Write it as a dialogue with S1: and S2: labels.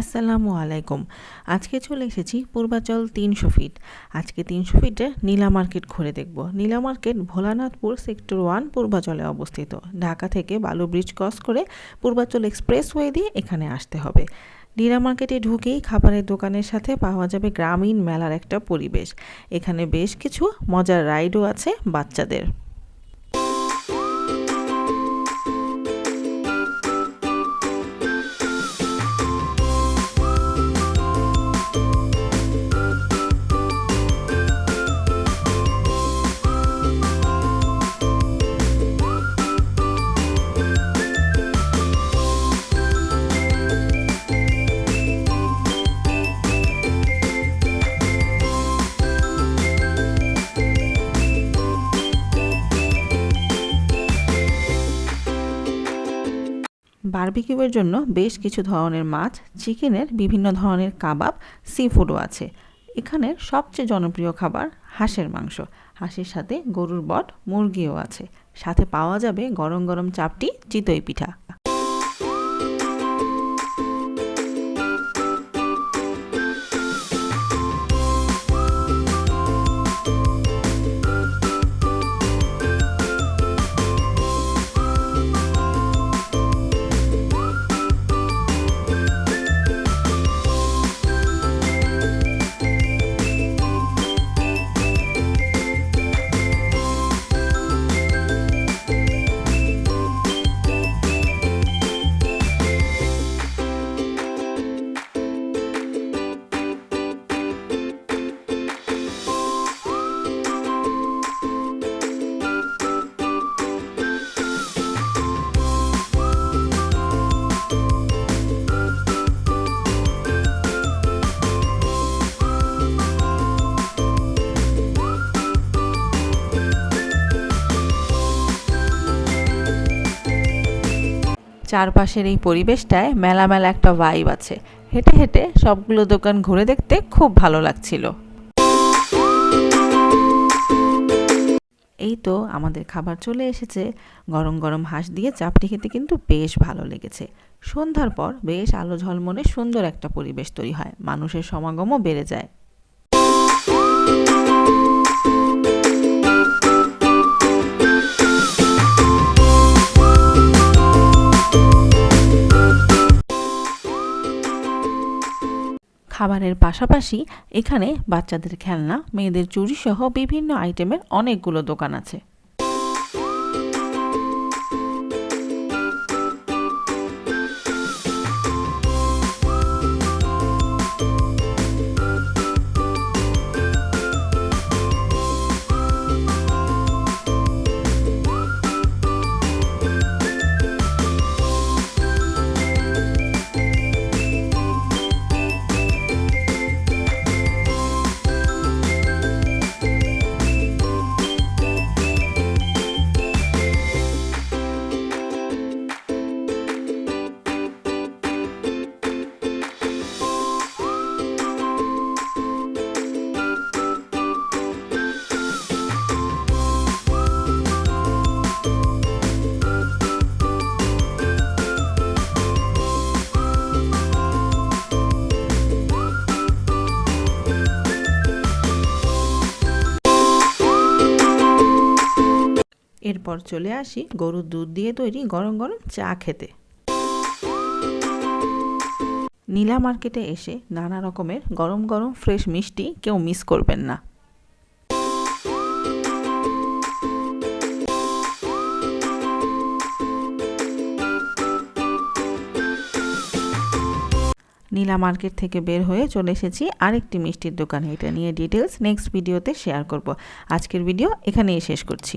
S1: আসসালামু আলাইকুম। আজকে চলে এসেছি পূর্বাচল তিনশো ফিট। আজকে তিনশো ফিটে নীলা মার্কেট ঘুরে দেখব। Nila market Bholanathpur sector one পূর্বাচলে অবস্থিত। ঢাকা থেকে বালু ব্রিজ ক্রস করে পূর্বাচল এক্সপ্রেসওয়ে দিয়ে এখানে আসতে হবে। নীলা মার্কেটে ঢুকেই খাবারের দোকানের সাথে পাওয়া যাবে গ্রামীণ মেলার একটা পরিবেশ। এখানে বেশ কিছু মজার রাইডও আছে বাচ্চাদের। বারবিকিউয়ের জন্য বেশ কিছু ধরনের মাছ, চিকেনের বিভিন্ন ধরনের কাবাব সি ফুডও আছে। এখানের সবচেয়ে জনপ্রিয় খাবার হাঁসের মাংস। হাঁসের সাথে গরুর বট, মুরগিও আছে। সাথে পাওয়া যাবে গরম গরম চাপটি চিতই পিঠা। চারপাশের এই পরিবেশটায় মেলা মেলা একটা ভাইব আছে। হেঁটে হেঁটে সবগুলো দোকান ঘুরে দেখতে খুব ভালো লাগছিল। এই তো আমাদের খাবার চলে এসেছে। গরম গরম হাঁস দিয়ে চাপটি খেতে কিন্তু বেশ ভালো লেগেছে। সন্ধ্যার পর বেশ আলো ঝলমলে সুন্দর একটা পরিবেশ তৈরি হয়। মানুষের সমাগমও বেড়ে যায়। খাবারের পাশাপাশি এখানে বাচ্চাদের খেলনা মেয়েদের চুরিসহ বিভিন্ন আইটেমের অনেকগুলো দোকান আছে। এরপর চলে আসি গরুর দুধ দিয়ে তৈরি গরম গরম চা খেতে। নীলা মার্কেটে এসে নানা রকমের গরম গরম ফ্রেশ মিষ্টি কেউ মিস করবেন না। নীলা মার্কেট থেকে বের হয়ে চলে এসেছি আরেকটি মিষ্টির দোকানে। এটা নিয়ে ডিটেলস নেক্সট ভিডিওতে শেয়ার করব। আজকের ভিডিও এখানেই শেষ করছি।